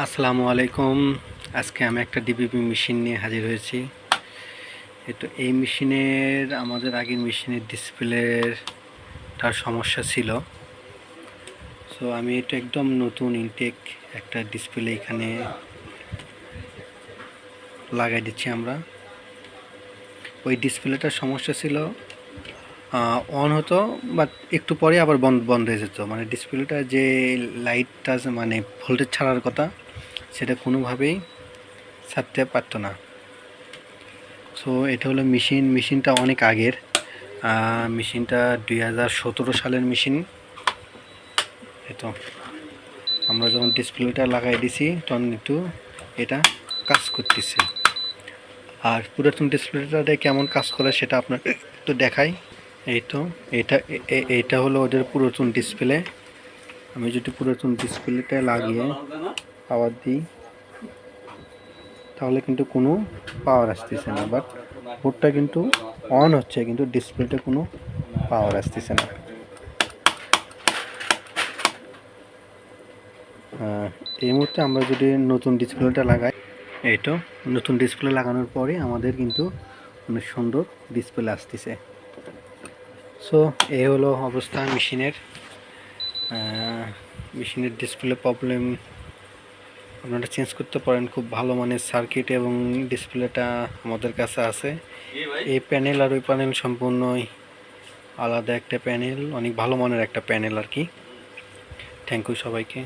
আসসালামু আলাইকুম। আজকে আমি একটা ডিবিপি মেশিন নিয়ে হাজির হয়েছি। তো এই মেশিনের, আমাদের আগের মেশিনের ডিসপ্লের তার সমস্যা ছিল। সো আমি এটা একদম নতুন ইনটেক একটা ডিসপ্লে এখানে লাগাই দিচ্ছি আমরা। ওই ডিসপ্লেটার সমস্যা ছিল অন হতো বাট একটু পরে আবার বন্ধ বন্ধ হয়ে যেত। মানে ডিসপ্লেটা যে লাইটটা মানে ভোল্টেজ ছাড়ার কথা সেটা কোনোভাবেই ছাড়তে পারতো না। সো এটা হলো মেশিন মেশিনটা অনেক আগের। মেশিনটা দুই হাজার সতেরো সালের মেশিন এতো আমরা যখন ডিসপ্লেটা লাগাই দিছি, তখন একটু এটা কাজ করতেছে। আর পুরাতন ডিসপ্লেটাতে কেমন কাজ করে সেটা আপনাকে একটু দেখাই। এই তো, এটা এটা হলো ওদের পুরাতন ডিসপ্লে আমি যদি পুরাতন ডিসপ্লেটা লাগিয়ে পাওয়ার দিই, তাহলে কিন্তু কোনো পাওয়ার আসতেছে না বাট বোর্ডটা কিন্তু অন হচ্ছে, কিন্তু ডিসপ্লেতে কোনো পাওয়ার আসতেছে না। এই মুহূর্তে আমরা যদি নতুন ডিসপ্লেটা লাগাই, এই তো, নতুন ডিসপ্লে লাগানোর পরে আমাদের কিন্তু অনেক সুন্দর ডিসপ্লে আসতেছে। সো এই হলো অবস্থা মেশিনের মেশিনের ডিসপ্লে প্রবলেম আপনারা চেঞ্জ করতে পারেন খুব ভালো মানের সার্কিট এবং ডিসপ্লেটা আমাদের কাছে আছে। এই প্যানেল আর ওই প্যানেল সম্পূর্ণই আলাদা একটা প্যানেল অনেক ভালো মানের একটা প্যানেল আর কি। থ্যাংক ইউ সবাইকে।